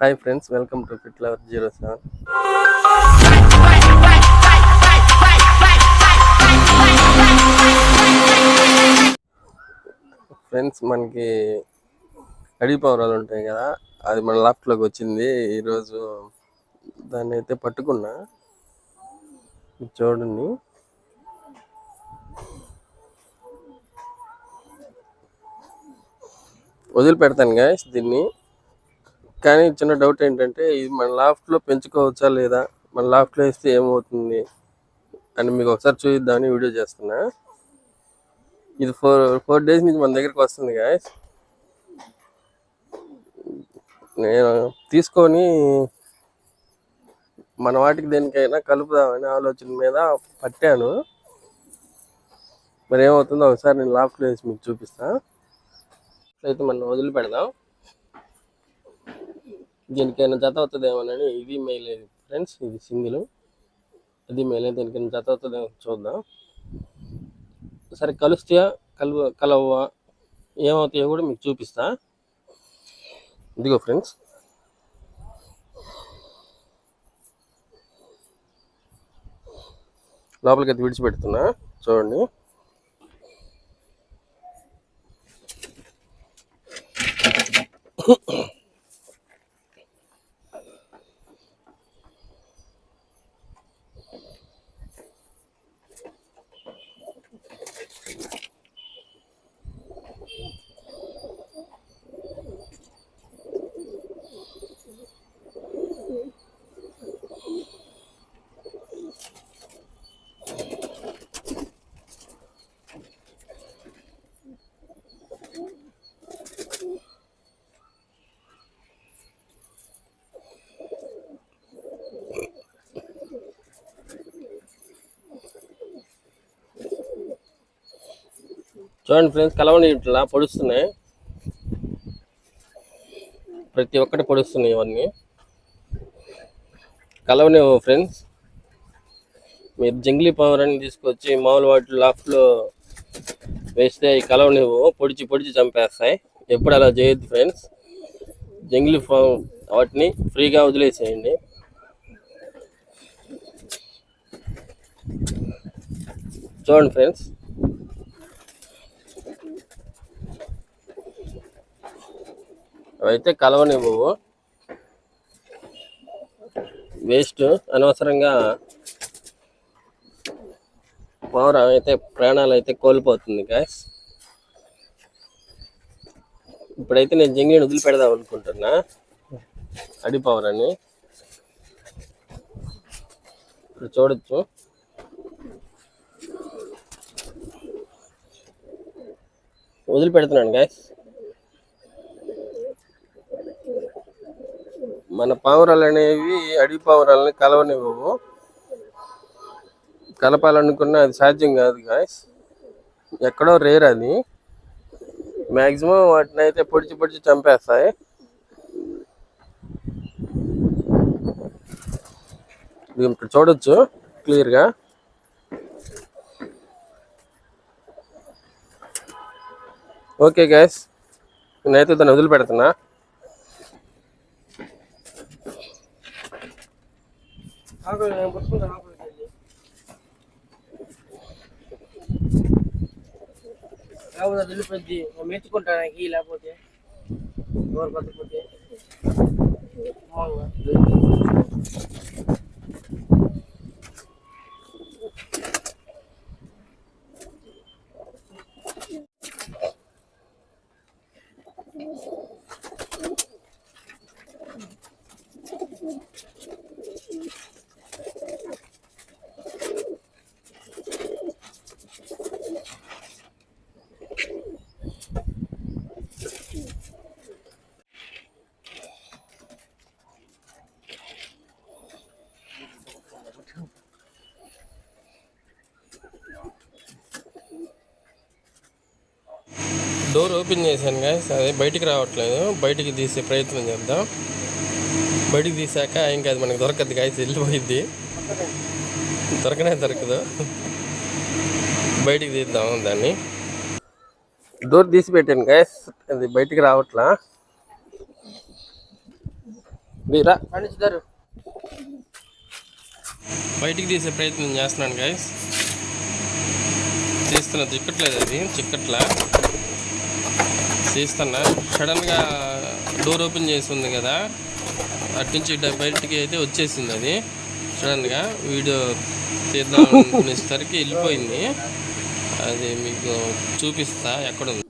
Hi friends welcome to fit lover zero seven. Friends మనకి అడిగి పౌరాలు ఉంటాయి కదా అది మన లాఫ్ట్లోకి వచ్చింది. ఈరోజు దాన్ని అయితే పట్టుకున్నా. చూడండి. వదిలిపెడతాను గాయస్ దీన్ని. కానీ చిన్న డౌట్ ఏంటంటే ఇది మన లాఫ్ట్లో పెంచుకోవచ్చా లేదా? మన లాఫ్ట్లో వేస్తే ఏమవుతుంది? అని మీకు ఒకసారి చూపిద్దామని వీడియో చేస్తున్నా. ఇది ఫోర్ ఫోర్ డేస్ నుంచి మన దగ్గరికి వస్తుంది గాయస్ నేను తీసుకొని మన వాటికి దేనికైనా కలుపుదామని ఆలోచన మీద పట్టాను. మరి ఏమవుతుందో ఒకసారి నేను లాఫ్ట్లో వేసి మీకు చూపిస్తా. అయితే మనం వదిలిపెడదాం. దీనికైనా జత అవుతుందేమోనని ఇది మెయిల్ ఫ్రెండ్స్ ఇది సింగిల్ ఇది మెయిల్ దీనికైనా జత అవుతుందేమో చూద్దాం. సరే కలుస్తాయా? కలువ కలవ్వా? ఏమవుతాయో కూడా మీకు చూపిస్తా. ఇదిగో ఫ్రెండ్స్ లోపలికి అయితే విడిచిపెడుతున్నా. చూడండి. చూడండి ఫ్రెండ్స్ కలవని ఇట్లా పొడుస్తున్నాయి. ప్రతి ఒక్కటి పొడుస్తున్నాయి ఇవన్నీ. కలవని ఫ్రెండ్స్. మీరు జంగ్లీ పవర్ అని తీసుకొచ్చి మామూలు వాటి లాఫ్ట్లో వేస్తే ఈ కలవనివ్వు పొడిచి పొడిచి చంపేస్తాయి. ఎప్పుడు అలా చేయొద్దు ఫ్రెండ్స్. జంగ్లీ ఫామ్ వాటిని ఫ్రీగా వదిలేసేయండి. చూడండి ఫ్రెండ్స్. అవైతే కలవనివ్వవు వేస్ట్. అనవసరంగా పౌరం అయితే ప్రాణాలు అయితే కోల్పోతుంది గ్యాస్ ఇప్పుడైతే నేను జంగిని వదిలిపెడదాం అనుకుంటున్నా. అడి పౌరాన్ని అని ఇప్పుడు చూడొచ్చు. వదిలిపెడుతున్నాను గ్యాస్ మన పావురాలు అనేవి అడవి పావురాలని కలవనివ్వవు. కలపాలనుకున్న అది సాధ్యం కాదు గాయస్ ఎక్కడో రేర్ అది. మ్యాక్సిమం వాటిని అయితే పొడిచి పొడిచి చంపేస్తాయి. ఇక్కడ ఇప్పుడు చూడొచ్చు క్లియర్గా ఓకే గాయస్ నేనైతే దాన్ని వదిలిపెడుతున్నా. లేకపోతే వదిలిపోద్ది మెచ్చుకుంటానికి లేకపోతే ఎవరు బతకపోతే డోర్ ఓపెన్ చేశాను గాయస్ అదే బయటికి రావట్లేదు. బయటికి తీసే ప్రయత్నం చేద్దాం. బయటికి తీసాక ఇంకా అది మనకు దొరకదు గాయస్ వెళ్ళిపోయింది దొరకనే దొరకదు. బయటికి తీద్దాం దాన్ని. డోర్ తీసి పెట్టాను గాయస్ అది బయటికి రావట్లా. వీరా బయటికి తీసే ప్రయత్నం చేస్తున్నాను గైస్ తీస్తున్నా చిక్కట్లేదు అది చిక్కట్లా. తీస్తున్నా సడన్గా డోర్ ఓపెన్ చేసి ఉంది కదా. అటు నుంచి బయటికి అయితే వచ్చేసింది అది. సడన్గా వీడియో తీద్దాం అనుకునేసరికి వెళ్ళిపోయింది. అది మీకు చూపిస్తా ఎక్కడ ఉంది.